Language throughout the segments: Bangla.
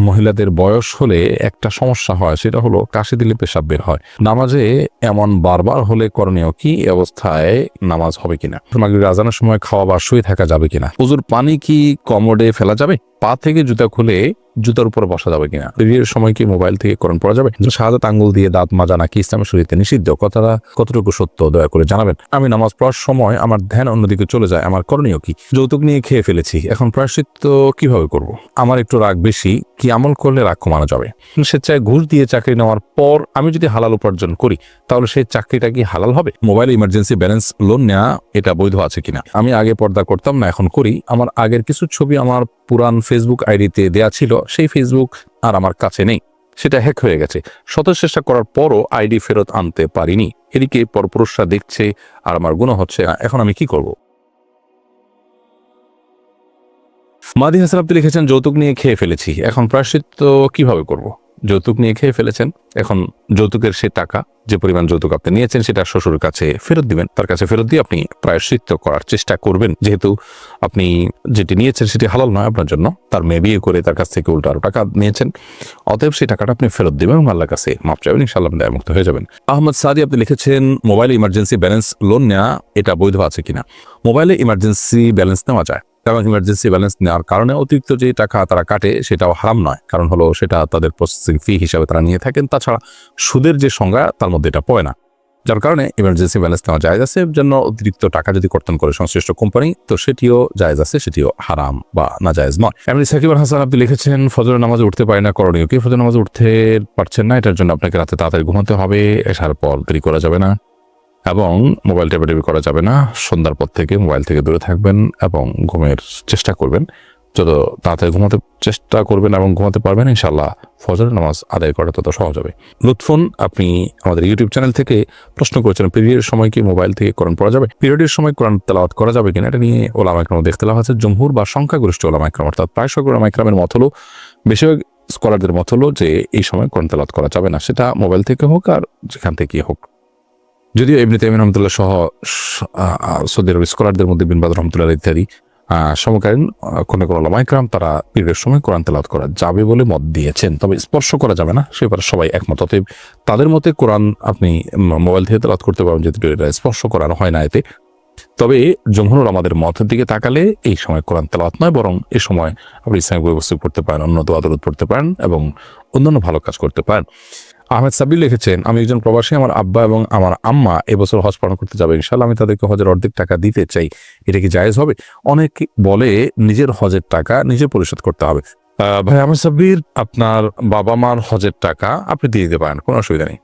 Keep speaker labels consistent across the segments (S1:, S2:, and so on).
S1: মহিলাদের বয়স হলে একটা সমস্যা হয়, সেটা হলো কাশি দিলে পেশাব বের হয়। নামাজে এমন বারবার হলে করণীয় কি? অবস্থায় নামাজ হবে কিনা? মাগরিব আজানের সময় খাওয়া বা শুয়ে থাকা যাবে কিনা? প্রচুর পানি কি কমোডে ফেলা যাবে? পা থেকে জুতা খুলে জুতার উপর বসা যাবে কিনা? বিয়ের সময় কি মোবাইল থেকে করণ পড়া যাবে? শাহাদাত আঙ্গুল দিয়ে দাঁত মাজা নাকি ইসলামের শরীরে নিষিদ্ধ? কথাটা কতটুকু সত্য, দয়া করে জানাবেন। আমি নামাজ পড়ার সময় আমার ধ্যান অন্যদিকে চলে যায়। আমার করণীয় কি? যৌতুক নিয়ে খেয়ে ফেলেছি। এখন প্রায়শ্চিত্ত কীভাবে করব। আমার একটু রাগ বেশি। কি আমল করলে রাগ কমানো যাবে? স্বেচ্ছায় ঘুষ দিয়ে চাকরি নেওয়ার পর আমি যদি হালাল উপার্জন করি, তাহলে সেই চাকরিটা কি হালাল হবে? মোবাইল ইমার্জেন্সি ব্যালেন্স লোন নেওয়া এটা বৈধ আছে কিনা? আমি আগে পর্দা করতাম না, এখন করি। আমার আগের কিছু ছবি আমার পুরান ফেসবুক আইডিতে দেয়া ছিল, সেই ফেসবুক আর আমার কাছে নেই। সেটা হ্যাক হয়ে গেছে। শত চেষ্টা করার পরও আইডি ফেরত আনতে পারিনি। এদিকে পরপুরুষরা দেখছে আর আমার গুণ হচ্ছে না। এখন আমি কি করব? মাদি হাসান আপনি লিখেছেন, যৌতুক নিয়ে খেয়ে ফেলেছি। এখন প্রায়শ্চিত্ত কীভাবে করব? যৌতুক নিয়ে খেয়ে ফেলেছেন। এখন যৌতুকের সে টাকা, যে পরিমাণ যৌতুক আপনি নিয়েছেন, সেটা শ্বশুর কাছে ফেরত দিবেন। তার কাছে ফেরত দিয়ে আপনি প্রায়শ্চিত্ত করার চেষ্টা করবেন। যেহেতু আপনি যেটি নিয়েছেন, সেটি হালাল নয় আপনার জন্য। তার মেয়ে বিয়ে করে তার কাছ থেকে উল্টো আরও টাকা নিয়েছেন। অতএব সেই টাকাটা আপনি ফেরত দিবেন এবং আল্লাহর কাছে মাপ চাইবেন ইনশাল্লাহ আপনি মুক্ত হয়ে যাবেন। আহমদ সাদি, আপনি লিখেছেন, মোবাইলে ইমার্জেন্সি ব্যালেন্স লোন নেওয়া এটা বৈধ আছে কিনা? মোবাইলে ইমার্জেন্সি ব্যালেন্স নেওয়া যায়। এবং ইমার্জেন্সি ব্যালেন্স নেওয়ার কারণে অতিরিক্ত যে টাকা তারা কাটে সেটাও হারাম নয়। কারণ হলো সেটা তাদের প্রসেসিং ফি হিসাবে তারা নিয়ে থাকেন। তাছাড়া সুদের যে সংজ্ঞা তার মধ্যে এটা পড়ে না। যার কারণে ইমার্জেন্সি ব্যালেন্স নেওয়া জায়জ আছে। জন্য অতিরিক্ত টাকা যদি কর্তন করে সংশ্লিষ্ট কোম্পানি তো সেটিও জায়জ আছে, সেটিও হারাম বা না জায়জ নয়। এমনি সাকিব হাসান আপনি লিখেছেন ফজর নামাজে উঠতে পারি না, করণীয় কি? ফজর নামাজে উঠতে পারছেন না, এটার জন্য আপনাকে রাতে তাড়াতাড়ি ঘুমাতে হবে, এসার পর দেরি করা যাবে না। এবং মোবাইল টেপাটেপি করা যাবে না। সন্ধ্যার পর থেকে মোবাইল থেকে দূরে থাকবেন এবং ঘুমের চেষ্টা করবেন। যত তাড়াতাড়ি ঘুমাতে চেষ্টা করবেন এবং ঘুমাতে পারবেন ইনশাল্লাহ ফজর নামাজ আদায় করা তত সহজ হবে। লুৎফুন, আপনি আমাদের ইউটিউব চ্যানেল থেকে প্রশ্ন করেছেন পিরিয়ডের সময় কি মোবাইল থেকে কোরআন পড়া যাবে? পিরিয়ডের সময় কোরআন তেলাওয়াত করা যাবে কিনা? এটা নিয়ে ওলামা ইকরাম দেখতে দেওয়া আছে। জমহুর বা সংখ্যাগরিষ্ঠ ওলামা ইকরাম অর্থাৎ প্রায় সকল ওলামা ইকরামের মত হলো, বেশিরভাগ স্কলারদের মত হলো যে এই সময় কোরআন তেলাওয়াত করা যাবে না। সেটা মোবাইল থেকে হোক আর যেখান থেকে হোক। যদিও এমনি তেমিন রহমতুল্লাহ সহ সৌদি আরব স্কলারদের মধ্যে বিনবাদ রহমতুল্লাহ ইত্যাদি সমকালীন কোনো কোনো লামাইকরাম তারা পীরের সময় কোরআন তেলাওয়াত করা যাবে বলে মত দিয়েছেন। তবে স্পর্শ করা যাবে না, সে ব্যাপারে সবাই একমত। অতএব তাদের মতে কোরআন আপনি মোবাইল থেকে তেলাওয়াত করতে পারবেন, যেহেতু এটা স্পর্শ করানো হয় না এতে। তবে জমহুর আমাদের মতের দিকে তাকালে এই সময় কোরআন তেলাওয়াত নয়, বরং এ সময় আপনি ইসলামিক ব্যবস্থা পড়তে পারেন, অন্য দরুদ পড়তে পারেন এবং অন্যান্য ভালো কাজ করতে পারেন। আহমেদ সাবির লিখেছেন, আমি একজন প্রবাসী, আমার আব্বা এবং আমার আম্মা এবছর হজ পালন করতে যাবে। ইনশাল্লাহ আমি তাদেরকে হজের অর্ধেক টাকা দিতে চাই। এটা কি জায়েজ হবে? অনেক বলে নিজের হজের টাকা নিজে পরিশোধ করতে হবে। ভাই আহমেদ সাব্বির, আপনার বাবা মার হজের টাকা আপনি দিয়ে দিতে পারেন, কোনো অসুবিধা নেই।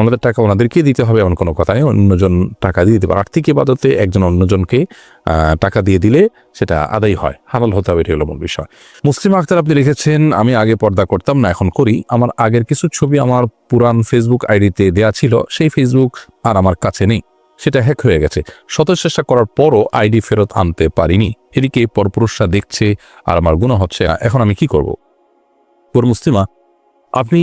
S1: ওনাদের টাকা ওনাদেরকে দিতে হবে এমন কোনো কথা নেই। অন্যজন টাকা দিয়ে দিতে পারে আর্থিক ইবাদতে একজন অন্যজনকে টাকা দিয়ে দিলে সেটা আদায় হয়। হালাল হতে হবে, এটি হলো মূল বিষয়। মুসলিম আক্তার আপনি লিখেছেন, আমি আগে পর্দা করতাম, না এখন করি। আমার আগের কিছু ছবি আমার পুরান ফেসবুক আইডিতে দেয়া ছিল, সেই ফেসবুক আর আমার কাছে নেই। সেটা হ্যাক হয়ে গেছে। শত চেষ্টা করার পরও আইডি ফেরত আনতে পারিনি। এদিকে পরপুরুষরা দেখছে আর আমার গুণ হচ্ছে এখন আমি কি করব? পর মুসলিমা, আপনি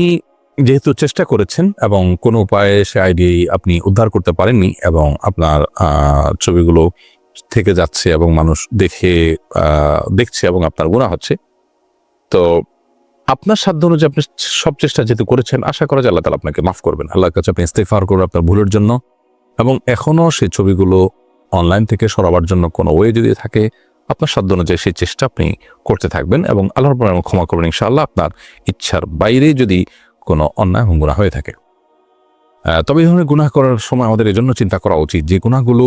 S1: যেহেতু চেষ্টা করেছেন এবং কোনো উপায়ে সে আইডি আপনি উদ্ধার করতে পারেননি এবং আপনার ছবিগুলো থেকে যাচ্ছে এবং মানুষ দেখে দেখছে এবং আপনার গুণা হচ্ছে, তো আপনার সাধ্য অনুযায়ী আপনি সব চেষ্টা যেহেতু করেছেন, আশা করা যায় আল্লাহ তালা আপনাকে মাফ করবেন। আল্লাহর কাছে আপনি ইস্তেফার করবেন আপনার ভুলের জন্য এবং এখনও সেই ছবিগুলো অনলাইন থেকে সরাবার জন্য কোনো ওয়ে যদি থাকে, আপনার সাধ্য অনুযায়ী সেই চেষ্টা আপনি করতে থাকবেন এবং আল্লাহর ক্ষমা করবেন ইনশাআল্লাহ। আপনার ইচ্ছার বাইরে যদি কোনো অন্যায় এবং গুণা হয়ে থাকে। তবে এই ধরনের গুনাহ করার সময় আমাদের এই জন্য চিন্তা করা উচিত যে গুণাগুলো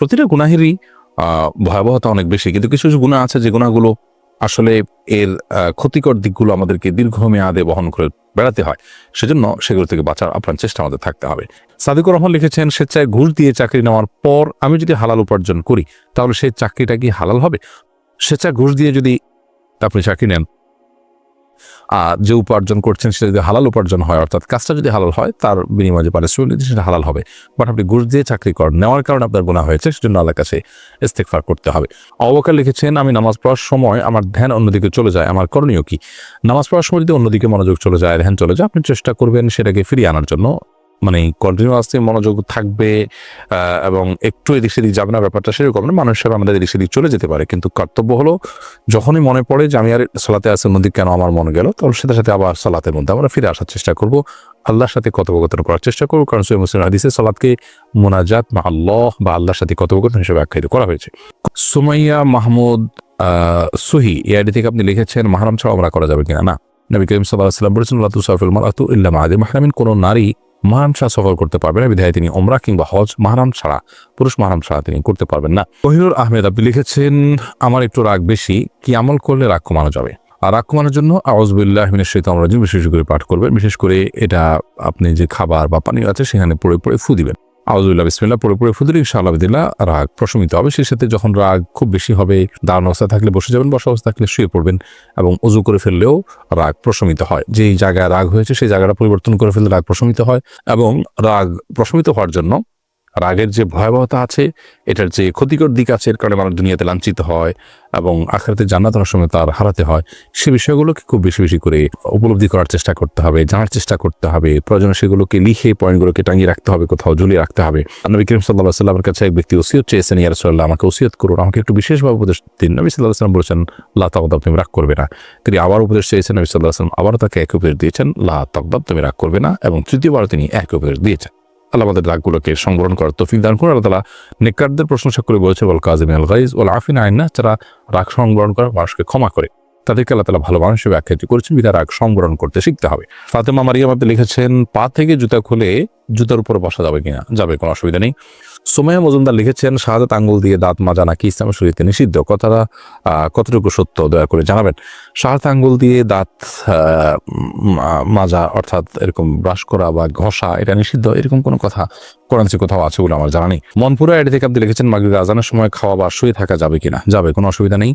S1: প্রতিটা গুনাহেরই আহ, ভয়াবহতা অনেক বেশি। কিন্তু কিছু কিছু গুণা আছে যে গুণাগুলো আসলে এর ক্ষতিকর দিকগুলো আমাদেরকে দীর্ঘমেয়াদে বহন করে বেড়াতে হয়। সেজন্য সেগুলো থেকে বাঁচার আপ্রাণ চেষ্টা আমাদের থাকতে হবে। সাদিকুর রহমান লিখেছেন স্বেচ্ছায় ঘুষ দিয়ে চাকরি নেওয়ার পর আমি যদি হালাল উপার্জন করি তাহলে সেই চাকরিটা কি হালাল হবে? স্বেচ্ছায় ঘুষ দিয়ে যদি আপনি চাকরি নেন যে উপার্জন করছেন সেটা যদি হালাল উপার্জন হয়, অর্থাৎ কাজটা যদি হালাল হয়, তার বিনিময়ে যে পারিশ্রমিক সেটা হালাল হবে। বাট আপনি ঘুষ দিয়ে চাকরি কর, নেওয়ার কারণে আপনার গোনা হয়েছে, সেজন্য আল্লাহ কাছে ইস্তেকফার করতে হবে। অবকার লিখেছেন, আমি নামাজ পড়ার সময় আমার ধ্যান অন্যদিকে চলে যায়, আমার করণীয় কি? নামাজ পড়ার সময় যদি অন্যদিকে মনোযোগ চলে যায়, ধ্যান চলে যায়, আপনি চেষ্টা করবেন সেটাকে ফিরিয়ে আনার জন্য। মানে কন্টিনিউয়াসলি মনোযোগ থাকবে এবং একটু এদিক সেদিক যাবে না, ব্যাপারটা সেরকম না, মানুষ আমাদের এদিক সেদিক চলে যেতে পারে। কিন্তু কর্তব্য হলো, যখনই মনে পড়ে যে আমি আর সালাতে আসের মধ্যে কেন আমার মনে গেল তখন সাথে সাথে আবার সালাতের মধ্যে আমরা ফিরে আসার চেষ্টা করব। আল্লাহর সাথে কথোপকথন করার চেষ্টা করব, কারণ সৈয় মুসলিম হাদিসে সালাদকে মোনাজাত মা আল্লাহ বা আল্লাহর সাথে কথোপকথন হিসেবে আখ্যায়িত করা হয়েছে। সুমাইয়া মাহমুদ সুহি, এই আইডি থেকে আপনি লিখেছেন, মাহারাম ছাড়া আমরা করা যাবে কিনা? না। নবী করিম সাল্লাহ সাল্লাম বলেছেন আল্লাহ তুসাফিল মালাতু মাহরামিন। কোনো নারী মাহারাম ছাড়া সফর করতে পারবে না, বিধায় তিনি ওমরা কিংবা হজ মাহারাম ছাড়া, পুরুষ মাহারাম ছাড়া তিনি করতে পারবেন না। কহিনুর আহমেদ, আপনি লিখেছেন, আমার একটু রাগ বেশি, কি আমল করলে রাগ কমানো যাবে? আর রাগ কমানোর জন্য আওয়াজবুল্লাহ মিনের সহিত আমরা বিশেষ করে পাঠ করবেন। বিশেষ করে এটা আপনি যে খাবার বা পানীয় আছে, সেখানে পড়ে পড়ে ফু দিবেন। আউজুল্লাহ বিসমিল্লা পড়ে পড়ে ফুদুল ইনশাআল্লাহ দিল্লা রাগ। প্রশমিত হবে সেই সাথে যখন রাগ খুব বেশি হবে দাঁড়ানো অবস্থা থাকলে বসে যাবেন, বসা অবস্থা থাকলে শুয়ে পড়বেন এবং উজু করে ফেললেও রাগ প্রশমিত হয়। যেই জায়গায় রাগ হয়েছে, সেই জায়গাটা পরিবর্তন করে ফেললে রাগ প্রশমিত হয় এবং রাগ প্রশমিত হওয়ার জন্য রাগের যে ভয়াবহতা আছে, এটার যে ক্ষতিকর দিক আছে, এর কারণে মানুষ দুনিয়াতে লাঞ্ছিত হয় এবং আখেরাতে জান্নাত অনেক সময় তার হারাতে হয়। সে বিষয়গুলোকে খুব বেশি বেশি করে উপলব্ধি করার চেষ্টা করতে হবে, জানার চেষ্টা করতে হবে, প্রয়োজনে সেগুলোকে লিখে পয়েন্টগুলোকে টাঙিয়ে রাখতে হবে, কোথাও ঝুলিয়ে রাখতে হবে। নবী করিম সাল্লাহ সাল্লামের কাছে এক ব্যক্তি ওসিয়ত চেয়েছেন ইয়ার সাল্লাহ আমাকে ওসিয়ত করুন, আমাকে একটু বিশেষভাবে উপদেশ দিন। নবী সাল্লাহ সাল্লাম বলেছেন, লা তাকদাব তুমি রাগ করবে না। তিনি আবার উপদেশ চেয়েছেন, নবী সাল্লাহ সাল্লাম আবারও তাকে এক উপদেশ দিয়েছেন, লা তাকদাব তুমি রাগ করবে না। এবং তৃতীয়বার তিনি এক উপদেশ দিয়েছেন। আল্লাহ আমাদের রাগগুলোকে সংবরণ করার তফিক দান করে আল্লাহ তালা নেকারদের প্রশংসা করে বলেছে বল কাজিম আল গাইজ ওল আফিন আইনা যারা রাগ সংবরণ করে মানুষকে ক্ষমা করে, তাদেরকে আল্লাহ তালা ভালো মানুষ হিসেবে আখ্যায়িত করেছেন বিধা রাগ সংবরণ করতে শিখতে হবে। ফাতেমা মারিয়া আমাদের লিখেছেন, পা থেকে জুতা খুলে জুতার উপর বসা যাবে কিনা? যাবে, কোনো অসুবিধা নেই। সোমাইয়া মজুমদার লিখেছেন, শাহাদাত আঙ্গুল দিয়ে দাঁত মাজা নাকি ইসলামের শরীরে নিষিদ্ধ? কথাটা কতটুকু সত্য দয়া করে জানাবেন। শাহাদাত আঙ্গুল দিয়ে দাঁত মাজা, অর্থাৎ এরকম ব্রাশ করা বা ঘষা, এটা নিষিদ্ধ? এরকম কোনো কথা কোরআন থেকে কোথাও আছে বলে আমার জানা নেই। মনপুরা এটি থেকে আপনি লিখেছেন, মাগরিবের আজানের সময় খাওয়া বা শুয়ে থাকা যাবে কিনা? যাবে, কোনো অসুবিধা নেই।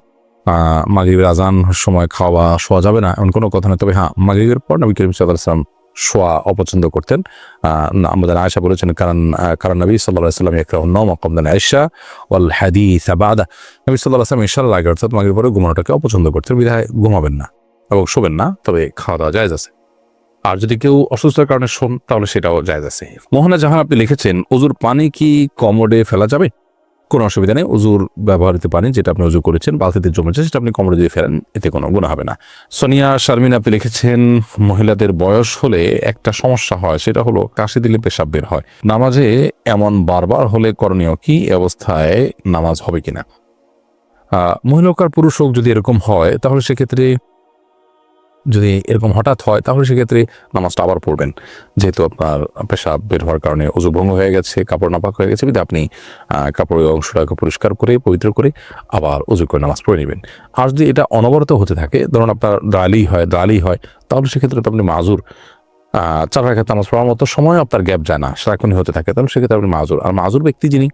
S1: মাগরিবের আজান সময় খাওয়া শোয়া যাবে না, এমন কোনো কথা নেই। তবে হ্যাঁ মাগরিবের পর নবী করিম সাল্লাহ সাল্লাম শোয়া অপছন্দ করতেন। আমাদের আয়সা বলেছেন কারণ কারণ নবী সাল্লাহ সাল্লাম একটা নম কমদান আয়সা ওয়াল হাদিস আবাদা নবী সাল্লাহ আসলাম ইশাল লাগে অর্থাৎ মাগরির পরে ঘুমানোটাকে অপছন্দ করতেন, বিধায় ঘুমাবেন না এবং শোবেন না, তবে খাওয়া দাওয়া জায়জ আছে। আর যদি কেউ অসুস্থতার কারণে শোন, তাহলে সেটাও জায়জ আছে। মোহনা জাহান আপনি লিখেছেন অজুর পানি কি কমোডে ফেলা যাবে? কোনো অসুবিধা নেই। অজুর ব্যবহৃত পারেন, যেটা আপনি অজু করেছেন, বালতিতে জমেছে সেটা আপনি কমোডে দিয়ে ফেলেন, এতে কোনো গুণ হবে না। সোনিয়া শারমিন, আপনি লিখেছেন, মহিলাদের বয়স হলে একটা সমস্যা হয়, সেটা হলো কাশি দিলে পেশাব বের হয়। নামাজে এমন বারবার হলে করণীয় কি? অবস্থায় নামাজ হবে কিনা? মহিলা পুরুষ হোক যদি এরকম হয়, তাহলে সেক্ষেত্রে যদি এরকম হঠাৎ হয়, তাহলে সেক্ষেত্রে নামাজটা আবার পড়বেন। যেহেতু আপনার পেশাব বের হওয়ার কারণে অজু ভঙ্গ হয়ে গেছে, কাপড় নাপাক হয়ে গেছে বিধে আপনি কাপড়ের অংশটাকে পরিষ্কার করে, পবিত্র করে আবার অজু করে নামাজ পড়ে নেবেন। আর যদি এটা অনবরত হতে থাকে, ধরুন আপনার ডালি হয় ডালি হয়, তাহলে সেক্ষেত্রে তো আপনি মাজুর চার রাখাত নামাজ পড়ার মতো সময় আপনার গ্যাপ যায় না, সারাক্ষণই হতে থাকে, তাহলে সেক্ষেত্রে আপনি মাজুর। আর মাজুর ব্যক্তি যিনি,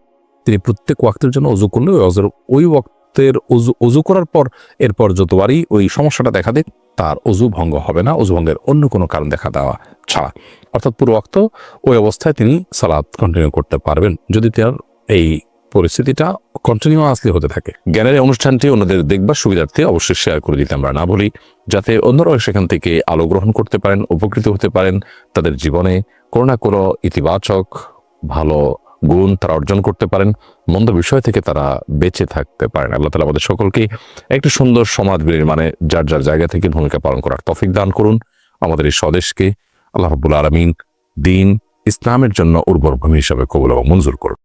S1: তিনি প্রত্যেক ওয়াক্তের জন্য অজু করলে ওই অজুর, ওই ওয়াক্তের অজু অজু করার পর, এরপর যতবারই ওই সমস্যাটা দেখা দেয় তার অজু ভঙ্গ হবে না, অজু ভঙ্গের অন্য কোনো কারণ দেখা দেওয়া ছাড়া। অর্থাৎ পুরো ওয়াক্ত ওই অবস্থায় তিনি সালাদ কন্টিনিউ করতে পারবেন। যদি তার এই পরিস্থিতিটা কন্টিনিউয়াসলি হতে থাকে। জ্ঞানের অনুষ্ঠানটি অন্যদের দেখবার সুবিধার্থে অবশ্যই শেয়ার করে দিতে আমরা না বলি, যাতে অন্যরাও সেখান থেকে আলো গ্রহণ করতে পারেন, উপকৃত হতে পারেন। তাদের জীবনে কোনো না কোনো ইতিবাচক ভালো গুণ তারা অর্জন করতে পারেন, মন্দ বিষয় থেকে তারা বেঁচে থাকতে পারেন। আল্লাহ তালা আমাদের সকলকে একটি সুন্দর সমাজ মানে যার যার জায়গা থেকে ভূমিকা পালন করার তফিক দান করুন। আমাদের এই স্বদেশকে আল্লাহ রাব্বুল আলমিন দিন ইসলামের জন্য উর্বর ভূমি হিসাবে কবুল এবং মঞ্জুর করুন।